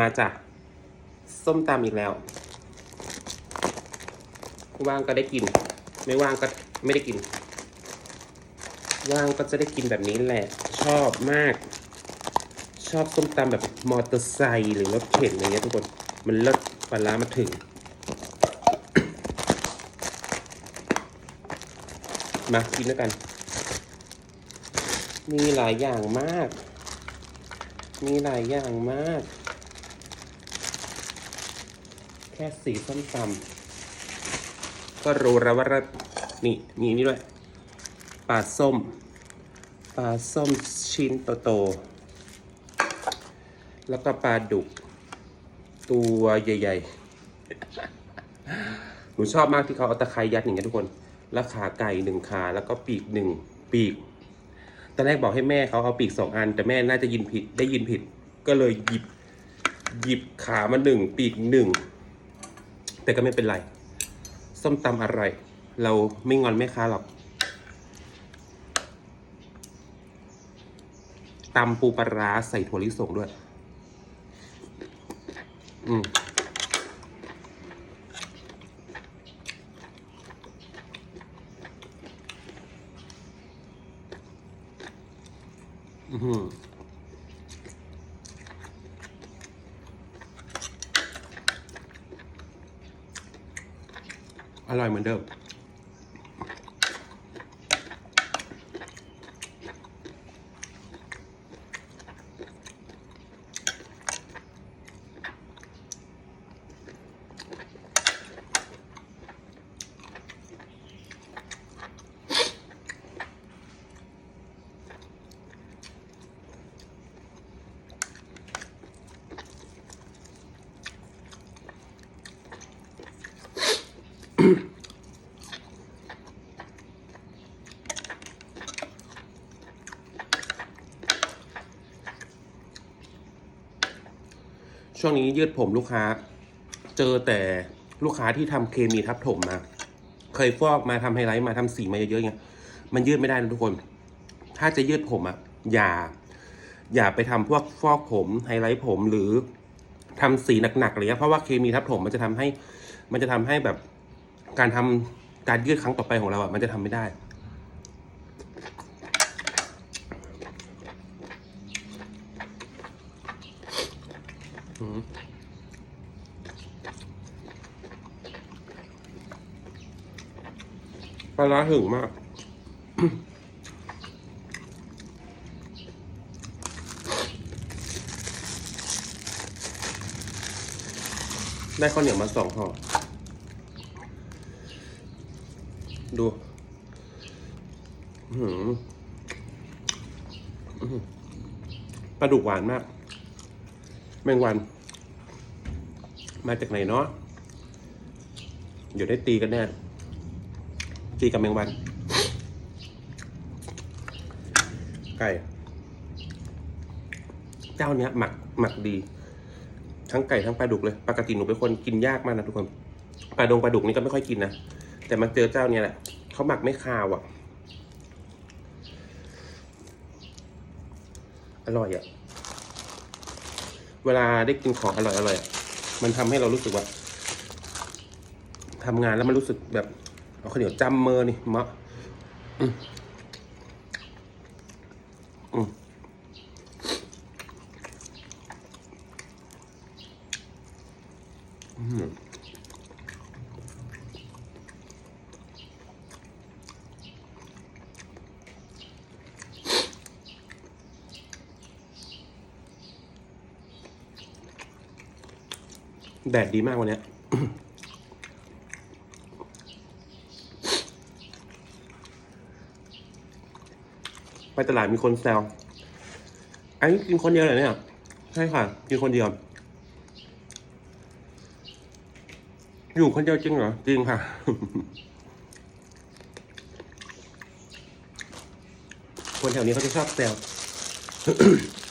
มาจากส้มตำอีกแล้ว ว่างก็ได้กิน ไม่ว่างก็ไม่ได้กิน ว่างก็จะได้กินแบบนี้แหละ ชอบมาก ชอบส้มตำแบบมอเตอร์ไซค์หรือรถเข็นอะไรเงี้ยทุกคน มันเลิศปลาร้ามาถึง มากินด้วยกัน มีหลายอย่างมาก มีหลายอย่างมาก แค่สีส้มตำก็รู้แล้วว่าระนี่มีนี่ด้วยปลาส้มปลาส้มชิ้นโตๆแล้วก็ปลาดุก ตัวใหญ่ๆหนูชอบมากที่เขาเอาตะไคร้ยัดอย่างเงี้ยทุกคนแล้วขาไก่หนึ่งขาแล้วก็ปีกหนึ่งปีกตอนแรกบอกให้แม่เขาเอาปีกสองอัน แต่แม่น่าจะยินผิดได้ยินผิด ก็เลยหยิบหยิบขามาหนึ่งปีกหนึ่ง แต่ก็ไม่เป็นไร ส้มตำอะไรเราไม่งอนแม่ค้าหรอกตำปูปลาร้าใส่ถั่วลิสงด้วย อืมอือ อร่อยเหมือนเดิม ช่วงนี้ยืดผมลูกค้า เจอแต่ลูกค้าที่ทำเคมีทับถมมา เคยฟอกมาทำไฮไลท์มาทำสีมาเยอะๆเงี้ยมันยืดไม่ได้นะทุกคน ถ้าจะยืดผมอะอย่า อย่าไปทำพวกฟอกผมไฮไลท์ผมหรือทำสีหนักๆเลยเพราะว่าเคมีทับถมมันจะทำให้ มันจะทำให้แบบ การทำการยืดครั้งต่อไปของเราอะมันจะทำไม่ได้ปลาร้าหึงมาก ได้ข้าวเหนียวมาสองห่อ ดูปลาดุกหวานมาก แมงวัน มาจากไหนเนาะเดี๋ยวได้ตีกันแน่ ตีกับแมงวัน ไก่ เจ้าเนี้ยหมักหมักดี ทั้งไก่ทั้งปลาดุกเลย ปกติหนูเป็นคนกินยากมากนะทุกคน ปลาดงปลาดุกนี่ก็ไม่ค่อยกินนะ แต่มาเจอเจ้าเนี้ยแหละเขาหมักไม่คาวอะ อร่อยอะ เวลาได้กินของอร่อยอร่อยอะมันทำให้เรารู้สึกว่าทำงานแล้วมันรู้สึกแบบเอาข้าวเหนียวจ้ำเมือนี่มะอืมอืม แดดดีมากวันนี้ไปตลาดมีคนแซวอันนี้กินคนเดียวเหรอเนี่ย ใช่ค่ะ กินคนเดียว อยู่คนเดียวจริงเหรอ จริงค่ะคนแถวนี้เขาจะชอบแซว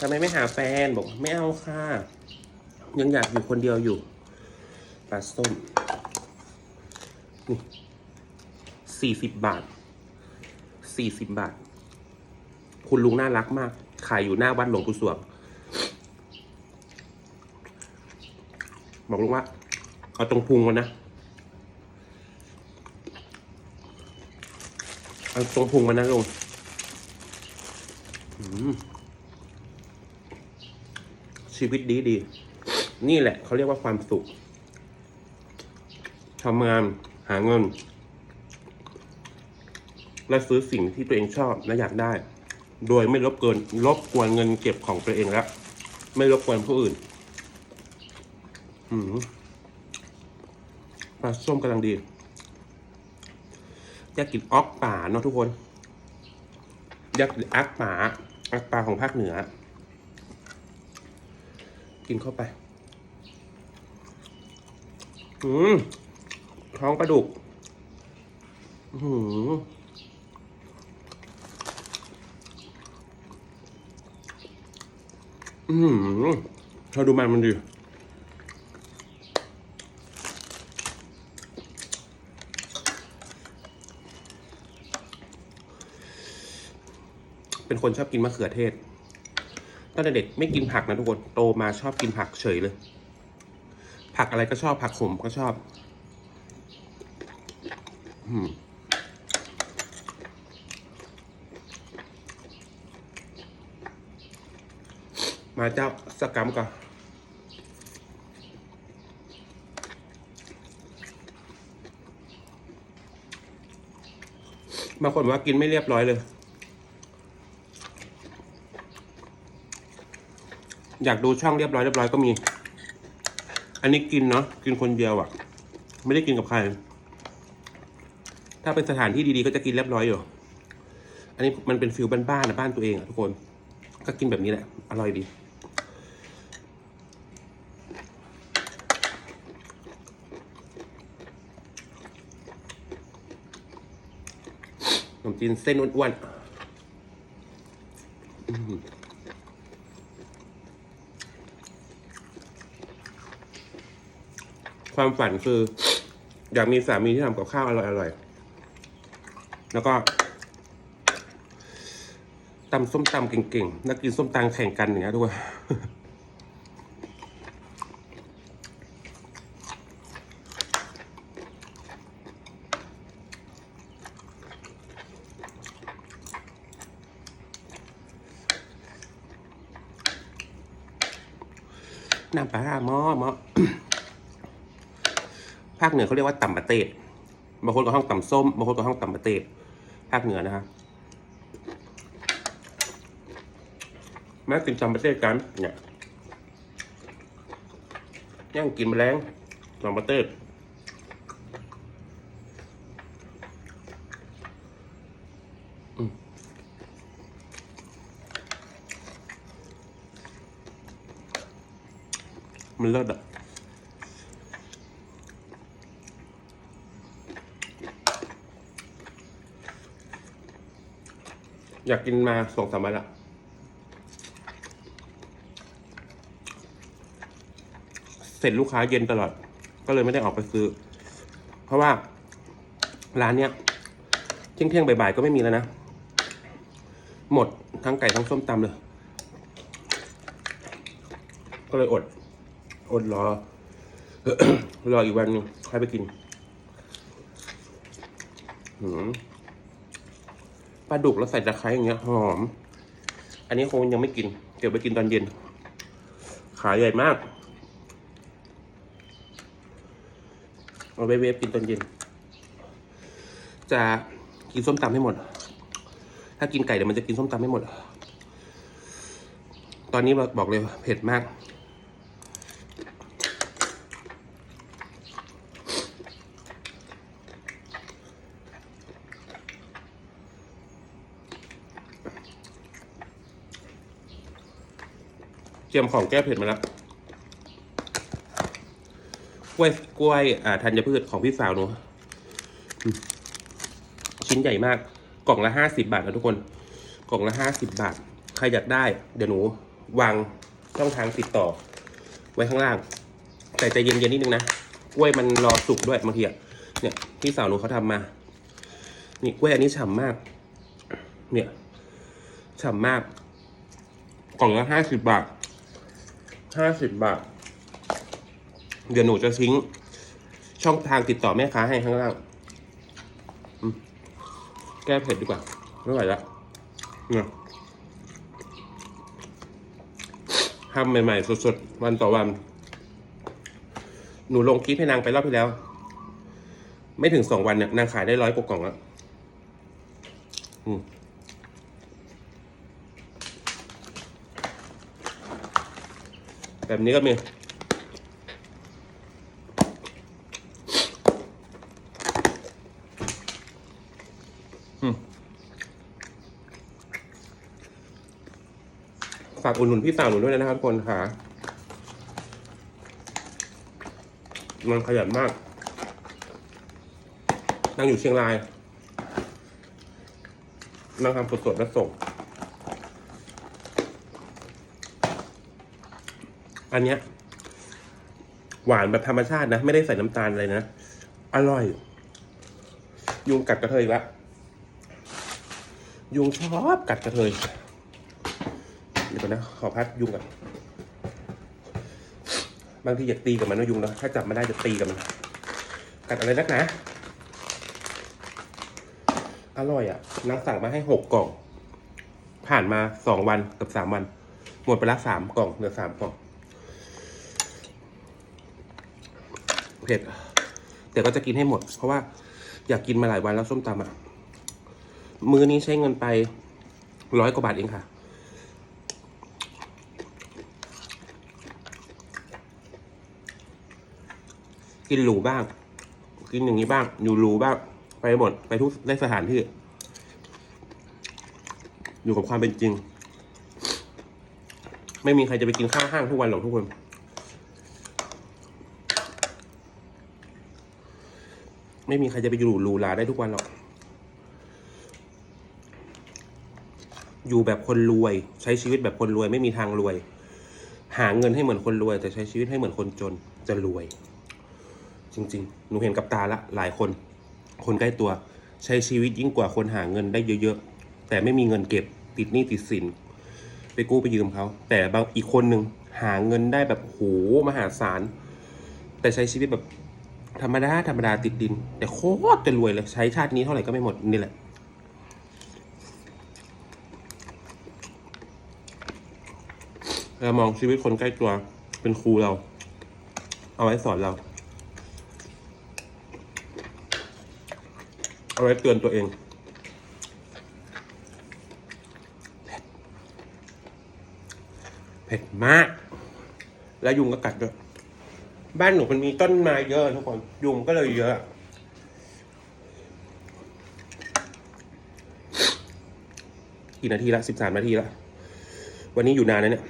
ทำไมไม่หาแฟนบอก ไม่เอาค่ะ ยังอยากอยู่คนเดียวอยู่ ปลาส้ม นี่สี่สิบบาท สี่สิบบาท คุณลุงน่ารักมาก ขายอยู่หน้าวัดหลวงปู่สวง บอกลุงว่า เอาตรงพุงมันนะ เอาตรงพุงมันนะลุงชีวิตดีดี นี่แหละเขาเรียกว่าความสุข ทำงานหาเงิน และซื้อสิ่งที่ตัวเองชอบและอยากได้ โดยไม่รบเกินรบกวนเงินเก็บของตัวเองแล้วไม่รบกวนผู้อื่นปลาส้มกำลังดีอยากกินออกป่าเนาะทุกคนอยากกินอักป่าอักป่าของภาคเหนือ กินเข้าไป อืม ท้องปลาดุกอืมอืมเราดูมันมันดีเป็นคนชอบกินมะเขือเทศตั้งแต่เด็กไม่กินผักนะทุกคน โตมาชอบกินผักเฉยเลย ผักอะไรก็ชอบผักขมก็ชอบ มาเจ้าสกกัมก่อนบางคนว่ากินไม่เรียบร้อยเลย อยากดูช่องเรียบร้อยเรียบร้อยก็มี อันนี้กินเนาะกินคนเดียวอะ่ะ ไม่ได้กินกับใคร ถ้าเป็นสถานที่ดีๆก็จะกินเรียบร้อยอยู่ อันนี้มันเป็นฟิลบ้านๆนะบ้านตัวเองอะทุกคน ก็กินแบบนี้แหละ อร่อยดี ขนมจีนเส้นอ้วนๆความฝันคือ อยากมีสามีที่ทำกับข้าวอร่อยๆ แล้วก็ตำส้มตำเก่งๆ นักกินส้มตำแข่งกันอย่างเงี้ยทุกคนน้ำปลาหม้อหม้อภาคเหนือเขาเรียกว่าตำปะเตด บางคนก็ห้องต่ำส้มบางคนก็ห้องต่ำปะเตดภาคเหนือนะครับมากินตำปะเตดกันเนี่ยย่างกินแมลงตำปะเตดอืมมันเลิศอะ อยากกินมาสองสามวันละเสร็จลูกค้าเย็นตลอด ก็เลยไม่ได้ออกไปซื้อ เพราะว่าร้านเนี้ยเที่ยงเที่ยงบ่ายๆก็ไม่มีแล้วนะ หมดทั้งไก่ทั้งส้มตำเลย ก็เลยอด อดรอ รออีกวันนึงค่อยไปกินหืม ปลาดุกแล้วใส่ตะไคร้อย่างเงี้ยหอม อันนี้คงยังไม่กิน เดี๋ยวไปกินตอนเย็น ขาใหญ่มาก เอาไปเวฟกินตอนเย็น จะกินส้มตำให้หมด ถ้ากินไก่เดี๋ยวมันจะกินส้มตำให้หมด ตอนนี้บอกเลยเผ็ดมาก เตรียมของแก้เผ็ดมาแล้วกล้วยกล้วยอ่าธัญพืชของพี่สาวหนูชิ้นใหญ่มาก กล่องละห้าสิบาทนะทุกคน กล่องละห้าสิบาท ใครอยากได้ เดี๋ยวหนู วางช่องทางติดต่อ ไว้ข้างล่าง แต่ใจเย็นๆนิดนึงนะกล้วยมันรอสุกด้วยบางทีอะเนี่ยพี่สาวหนูเขาทำมา นี่กล้วยอันนี้ฉ่ำมาก เนี่ยฉ่ำมาก กล่องละห้าสิบบาท ห้าสิบบาท เดี๋ยวหนูจะทิ้ง ช่องทางติดต่อแม่ค้าให้ข้างล่าง แก้เผ็ดดีกว่าไม่ไหวละเนี่ยทำใหม่ๆสดๆ วันต่อวัน หนูลงคลิปให้นางไปรอบที่แล้ว ไม่ถึงสองวันเนี่ย นางขายได้ร้อยกว่ากล่องแล้ว อืม แบบนี้ก็มี ฝากอุดหนุนพี่สาวหนูด้วยนะครับทุกคนค่ะมันขยันมากนั่งอยู่เชียงรายนั่งทำสดๆแล้วส่ง อันเนี้ย หวานแบบธรรมชาตินะ ไม่ได้ใส่น้ำตาลอะไรนะ อร่อย ยุงกัดกระเทยล้วยุงชอบกัดกระเทย เดี๋ยวก่อนนะ ขอพัดยุงก่อนบางทีอยากตีกับมันนะยุงนะถ้าจับไม่ได้จะตีกับมัน กัดอะไรนักนะอร่อยอะนางสั่งมาให้หกกล่อง ผ่านมาสองวันกับสามวัน หมดไปละสามกล่องเหลือสามกล่อง เผ็ด แต่ก็จะกินให้หมด เพราะว่าอยากกินมาหลายวันแล้วส้มตำอะ มื้อนี้ใช้เงินไปร้อยกว่าบาทเองค่ะ กินหรูบ้าง กินอย่างนี้บ้าง อยู่หรูบ้าง ไปหมด ไปทุกได้สถานที่ อยู่กับความเป็นจริง ไม่มีใครจะไปกินข้าวห้างทุกวันหรอกทุกคน ไม่มีใครจะไปอยู่รูหราได้ทุกวันหรอก อยู่แบบคนรวย ใช้ชีวิตแบบคนรวยไม่มีทางรวย หาเงินให้เหมือนคนรวย แต่ใช้ชีวิตให้เหมือนคนจนจะรวย จริง ๆ หนูเห็นกับตาละหลายคน คนใกล้ตัว ใช้ชีวิตยิ่งกว่าคนหาเงินได้เยอะๆแต่ไม่มีเงินเก็บติดหนี้ติดสินไปกู้ไปยืมเขาแต่บางอีกคนหนึ่งหาเงินได้แบบโหมหาศาลแต่ใช้ชีวิตแบบ ธรรมดาธรรมดาติดดิน แต่โคตรจะรวยเลย ใช้ชาตินี้เท่าไหร่ก็ไม่หมดนี่แหละ เรามองชีวิตคนใกล้ตัวเป็นครูเรา เอาไว้สอนเรา เอาไว้เตือนตัวเองเผ็ดมาก แล้วยุงก็กัดด้วย บ้านหนูมันมีต้นไม้เยอะทุกคน ยุงก็เลยเยอะ กี่นาทีละสิบสามนาทีละ วันนี้อยู่นานนะเนี่ย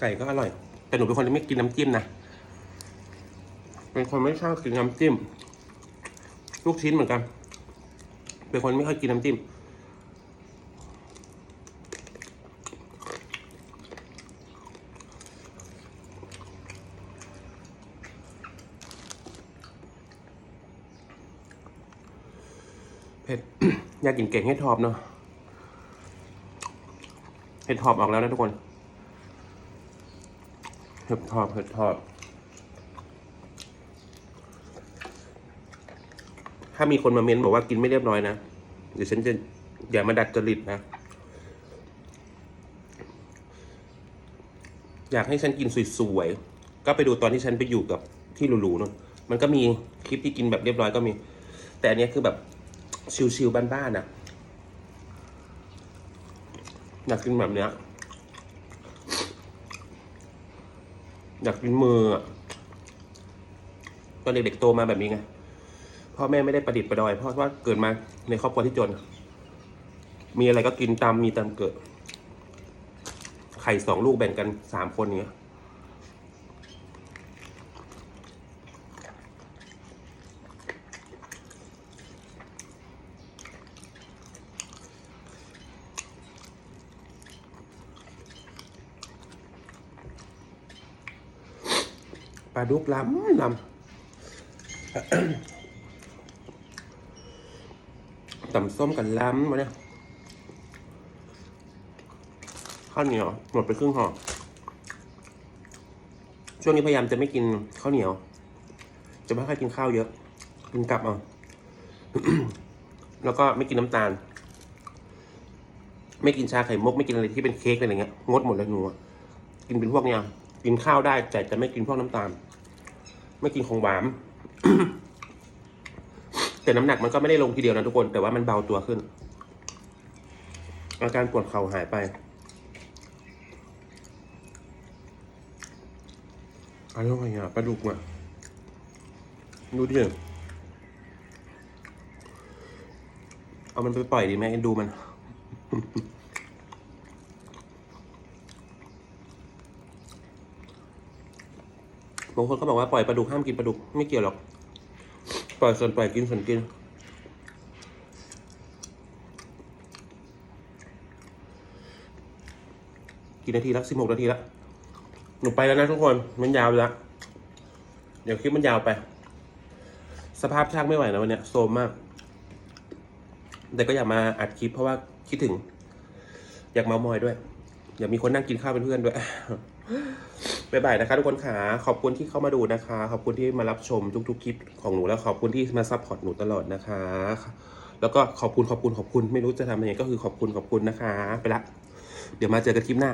ไก่ก็อร่อย แต่หนูเป็นคนที่ไม่กินน้ำจิ้มนะ เป็นคนไม่ชอบกินน้ำจิ้ม ลูกชิ้นเหมือนกัน เป็นคนไม่ค่อยกินน้ำจิ้ม เผ็ด อยากกินเก่งให้ทอบเนาะเห็ดทอบออกแล้วนะทุกคนเห็ดทอบเห็ดทอบถ้ามีคนมาเม้นบอกว่ากินไม่เรียบร้อยนะเดี๋ยวฉันจะอย่ามาดัดจริตนะ อยากให้ฉันกินสวยๆก็ไปดูตอนที่ฉันไปอยู่กับที่หรูๆนู่นมันก็มีคลิปที่กินแบบเรียบร้อยก็มี แต่อันนี้คือแบบ ชิวๆบ้านๆนะอยากกินแบบเนี้ยอยากกินมือตอนเด็กๆโตมาแบบนี้ไงพ่อแม่ไม่ได้ประดิษฐ์ประดอยเพราะว่าเกิดมาในครอบครัวที่จน มีอะไรก็กินตามมีตามเกิด ไข่สองลูกแบ่งกันสามคนเนี้ย ลาดุกล้ำล้ำตำส้มกันล้ำมาเนี่ยข้าวเหนียวหมดไปครึ่งห่อช่วงนี้พยายามจะไม่กินข้าวเหนียว จะไม่ค่อยกินข้าวเยอะ กินกลับเอาแล้วก็ไม่กินน้ำตาล ไม่กินชาไข่มุกไม่กินอะไรที่เป็นเค้กอะไรเงี้ยงดหมดเลยหนูกินเป็นพวกเนี้ยกินข้าวได้แต่จะไม่กินพวกน้ำตาล ไม่กินของหวาน แต่น้ำหนักมันก็ไม่ได้ลงทีเดียวนะทุกคน แต่ว่ามันเบาตัวขึ้น อาการปวดเข่าหายไป อะไรวะเนี่ยปลาดุกอะดูดิเอามันไปปล่อยดีไหมดูมันางคนก็บอกว่าปล่อยปลาดุกห้ามกินปลาดุกไม่เกี่ยวหรอก ปล่อยส่วนปล่อยกินส่วนกิน กี่นาทีล้วสิบหกนาทีล้วหนูไปแล้วนะทุกคนมันยาวแล้วเดี๋ยวคลิปมันยาวไป สภาพช่างไม่ไหวนะวันเนี้ยโซมมาก แต่ก็อยากมาอัดคลิปเพราะว่าคิดถึง อยากเมามอยด้วย อยากมีคนนั่งกินข้าวเป็นเพื่อนด้วย บ๊ายบายนะคะทุกคนขาขอบคุณที่เข้ามาดูนะคะ ขอบคุณที่มารับชมทุกๆคลิปของหนูแล้วขอบคุณที่มาซัพพอร์ตหนูตลอดนะคะ แล้วก็ขอบคุณขอบคุณขอบคุณไม่รู้จะทำยังไงก็คือขอบคุณขอบคุณนะคะ ไปละ เดี๋ยวมาเจอกันคลิปหน้า